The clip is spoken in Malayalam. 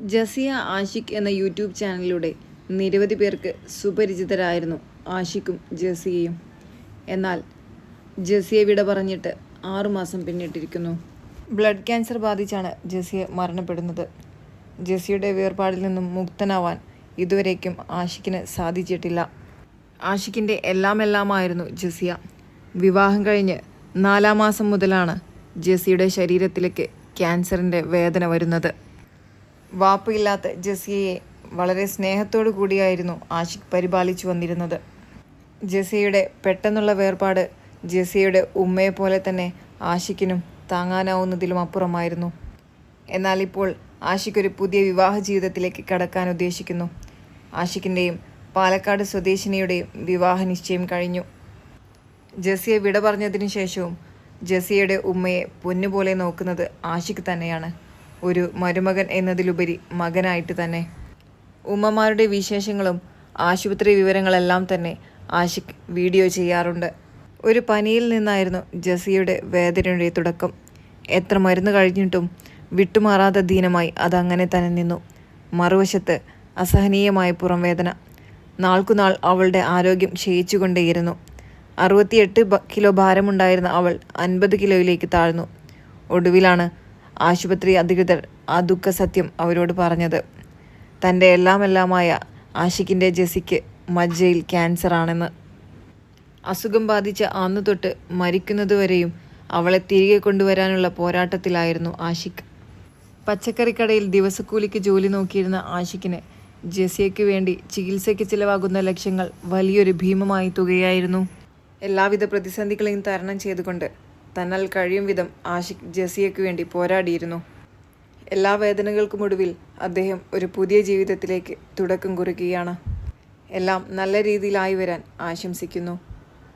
ജസിയ ആഷിഖ് എന്ന യൂട്യൂബ് ചാനലിലൂടെ നിരവധി പേർക്ക് സുപരിചിതരായിരുന്നു ആഷിഖും ജസിയയും. എന്നാൽ ജസിയെ വിട പറഞ്ഞിട്ട് ആറുമാസം പിന്നിട്ടിരിക്കുന്നു. ബ്ലഡ് ക്യാൻസർ ബാധിച്ചാണ് ജസിയ മരണപ്പെടുന്നത്. ജസിയുടെ വേർപാടിൽ നിന്നും മുക്തനാവാൻ ഇതുവരേക്കും ആഷിഖിന് സാധിച്ചിട്ടില്ല. ആഷിഖിന്റെ എല്ലാം എല്ലാമായിരുന്നു ജസിയ. വിവാഹം കഴിഞ്ഞ് നാലാം മാസം മുതലാണ് ജസിയുടെ ശരീരത്തിലേക്ക് ക്യാൻസറിന്റെ വേദന വരുന്നത്. വാപ്പയില്ലാത്ത ജസിയയെ വളരെ സ്നേഹത്തോടു കൂടിയായിരുന്നു ആഷിഖ് പരിപാലിച്ചു വന്നിരുന്നത്. ജസിയയുടെ പെട്ടെന്നുള്ള വേർപാട് ജസിയയുടെ ഉമ്മയെ പോലെ തന്നെ ആഷിക്കിനും താങ്ങാനാവുന്നതിലും അപ്പുറമായിരുന്നു. എന്നാൽ ഇപ്പോൾ ആഷിഖ് ഒരു പുതിയ വിവാഹ ജീവിതത്തിലേക്ക് കടക്കാൻ ഉദ്ദേശിക്കുന്നു. ആഷിഖിന്റെയും പാലക്കാട് സ്വദേശിനിയുടെയും വിവാഹ നിശ്ചയം കഴിഞ്ഞു. ജസിയെ വിട പറഞ്ഞതിനു ശേഷവും ജസിയയുടെ ഉമ്മയെ പൊന്നുപോലെ നോക്കുന്നത് ആഷിഖ് തന്നെയാണ്. ഒരു മരുമകൻ എന്നതിലുപരി മകനായിട്ട് തന്നെ. ഉമ്മമാരുടെ വിശേഷങ്ങളും ആശുപത്രി വിവരങ്ങളെല്ലാം തന്നെ ആഷിഖ് വീഡിയോ ചെയ്യാറുണ്ട്. ഒരു പനിയിൽ നിന്നായിരുന്നു ജസിയുടെ വേദനയുടെ തുടക്കം. എത്ര മരുന്ന് കഴിഞ്ഞിട്ടും വിട്ടുമാറാത്ത ദീനമായി അതങ്ങനെ തന്നെ നിന്നു. മറുവശത്ത് അസഹനീയമായ പുറംവേദന. നാൾക്കുനാൾ അവളുടെ ആരോഗ്യം ക്ഷയിച്ചുകൊണ്ടേയിരുന്നു. അറുപത്തിയെട്ട് കിലോ ഭാരമുണ്ടായിരുന്ന അവൾ അൻപത് കിലോയിലേക്ക് താഴ്ന്നു. ഒടുവിലാണ് ആശുപത്രി അധികൃതർ ആ ദുഃഖസത്യം അവരോട് പറഞ്ഞത്. തന്റെ എല്ലാമെല്ലാമായ ആഷിക്കിന്റെ ജെസിക്ക് മജ്ജയിൽ ക്യാൻസറാണെന്ന്. അസുഖം ബാധിച്ച അന്നു തൊട്ട് മരിക്കുന്നതുവരെയും അവളെ തിരികെ കൊണ്ടുവരാനുള്ള പോരാട്ടത്തിലായിരുന്നു ആഷിഖ് പച്ചക്കറിക്കടയിൽ ദിവസക്കൂലിക്ക് ജോലി നോക്കിയിരുന്ന ആഷിഖിന് ജെസിയയ്ക്ക് വേണ്ടി ചികിത്സയ്ക്ക് ചിലവാകുന്ന ലക്ഷ്യങ്ങൾ വലിയൊരു ഭീമമായി തുകയായിരുന്നു. എല്ലാവിധ പ്രതിസന്ധികളെയും തരണം ചെയ്തുകൊണ്ട് തന്നാൽ കഴിയും വിധം ആഷിഖ് ജസിയയ്ക്ക് വേണ്ടി പോരാടിയിരുന്നു. എല്ലാ വേദനകൾക്കും ഒടുവിൽ അദ്ദേഹം ഒരു പുതിയ ജീവിതത്തിലേക്ക് തുടക്കം കുറിക്കുകയാണ്. എല്ലാം നല്ല രീതിയിലായി വരാൻ ആശംസിക്കുന്നു.